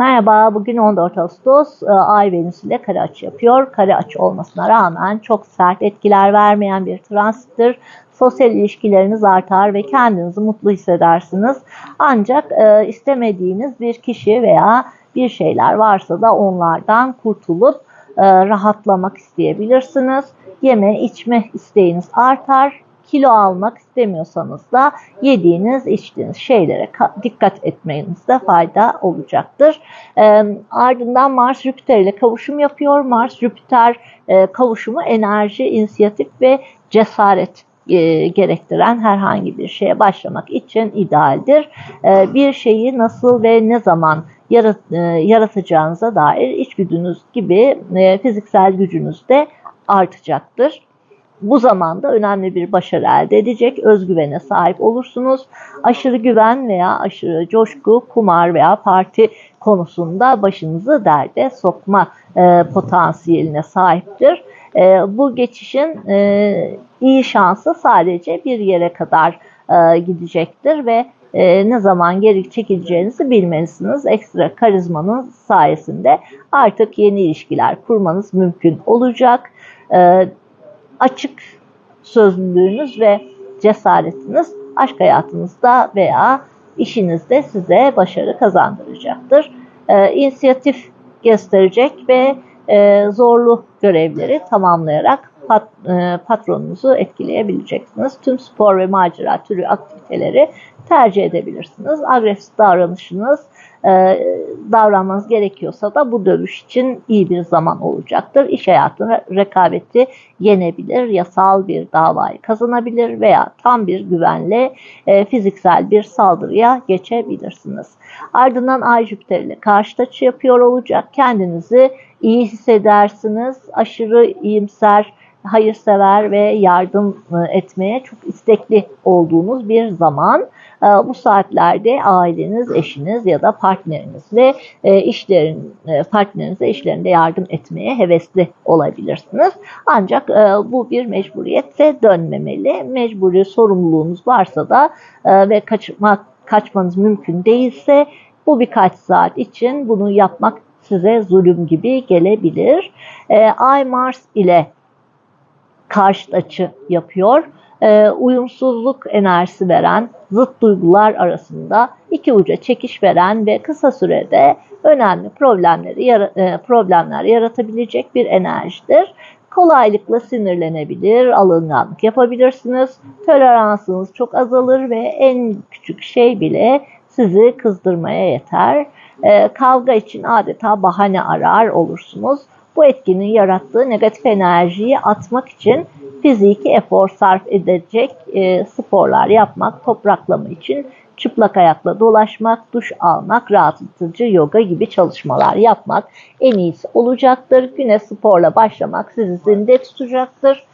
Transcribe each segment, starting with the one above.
Merhaba, bugün 14 Ağustos. Ee, Ay Venüs ile kare açı yapıyor. Kare açı olmasına rağmen çok sert etkiler vermeyen bir transittir. Sosyal ilişkileriniz artar ve kendinizi mutlu hissedersiniz. Ancak e, istemediğiniz bir kişi veya bir şeyler varsa da onlardan kurtulup e, rahatlamak isteyebilirsiniz. Yeme içme isteğiniz artar kilo almak istemiyorsanız da yediğiniz, içtiğiniz şeylere dikkat etmenizde fayda olacaktır. E, ardından Mars Jüpiter ile kavuşum yapıyor. Mars Jüpiter e, kavuşumu enerji, inisiyatif ve cesaret gerektiren herhangi bir şeye başlamak için idealdir. Bir şeyi nasıl ve ne zaman yarat, e, yaratacağınıza dair içgüdünüz gibi fiziksel gücünüz de artacaktır bu zamanda önemli bir başarı elde edecek özgüvene sahip olursunuz. Aşırı güven veya aşırı coşku, kumar veya parti konusunda başınızı derde sokma e, potansiyeline sahiptir. E, bu geçişin e, iyi şansı sadece bir yere kadar e, gidecektir ve e, ne zaman geri çekileceğinizi bilmelisiniz. Ekstra karizmanın sayesinde artık yeni ilişkiler kurmanız mümkün olacak. E, açık sözlülüğünüz ve cesaretiniz aşk hayatınızda veya işinizde size başarı kazandıracaktır. E, inisiyatif gösterecek ve e, zorlu görevleri tamamlayarak pat, e, patronunuzu etkileyebileceksiniz. Tüm spor ve macera türü aktiviteleri tercih edebilirsiniz. Agresif davranışınız davranmanız gerekiyorsa da bu dövüş için iyi bir zaman olacaktır. İş hayatında rekabeti yenebilir, yasal bir davayı kazanabilir veya tam bir güvenle e, fiziksel bir saldırıya geçebilirsiniz. Ardından Ay Jüpiter ile karşı açı yapıyor olacak. Kendinizi iyi hissedersiniz. Aşırı iyimser, hayırsever ve yardım e, etmeye çok istekli olduğunuz bir zaman. E, bu saatlerde aileniz, eşiniz ya da partnerinizle e, işlerin partnerinize işlerinde yardım etmeye hevesli olabilirsiniz. Ancak bu bir mecburiyetse dönmemeli. Mecburi sorumluluğunuz varsa da ve kaçmak kaçmanız mümkün değilse bu birkaç saat için bunu yapmak size zulüm gibi gelebilir. Ay Mars ile karşıt açı yapıyor. E, uyumsuzluk enerjisi veren, zıt duygular arasında iki uca çekiş veren ve kısa sürede önemli problemleri e, problemler yaratabilecek bir enerjidir. Kolaylıkla sinirlenebilir, alınganlık yapabilirsiniz. Toleransınız çok azalır ve en küçük şey bile sizi kızdırmaya yeter. E, kavga için adeta bahane arar olursunuz bu etkinin yarattığı negatif enerjiyi atmak için fiziki efor sarf edecek e, sporlar yapmak, topraklama için çıplak ayakla dolaşmak, duş almak, rahatlatıcı yoga gibi çalışmalar yapmak en iyisi olacaktır. Güne sporla başlamak sizi zinde tutacaktır.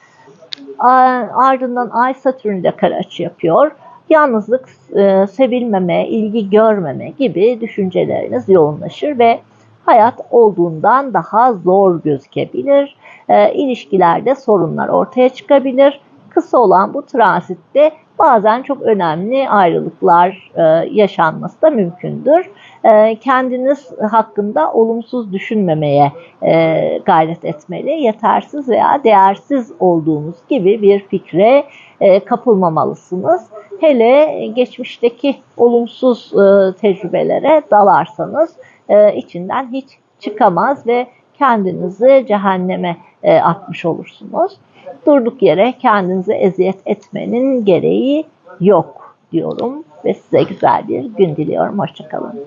Ardından Ay Satürn ile kare açı yapıyor. Yalnızlık, e, sevilmeme, ilgi görmeme gibi düşünceleriniz yoğunlaşır ve hayat olduğundan daha zor gözükebilir. E, ilişkilerde sorunlar ortaya çıkabilir. Kısa olan bu transitte bazen çok önemli ayrılıklar e, yaşanması da mümkündür. E, kendiniz hakkında olumsuz düşünmemeye e, gayret etmeli. Yetersiz veya değersiz olduğunuz gibi bir fikre e, kapılmamalısınız. Hele geçmişteki olumsuz e, tecrübelere dalarsanız e, içinden hiç çıkamaz ve kendinizi cehenneme e, atmış olursunuz. Durduk yere kendinizi eziyet etmenin gereği yok diyorum ve size güzel bir gün diliyorum. Hoşçakalın.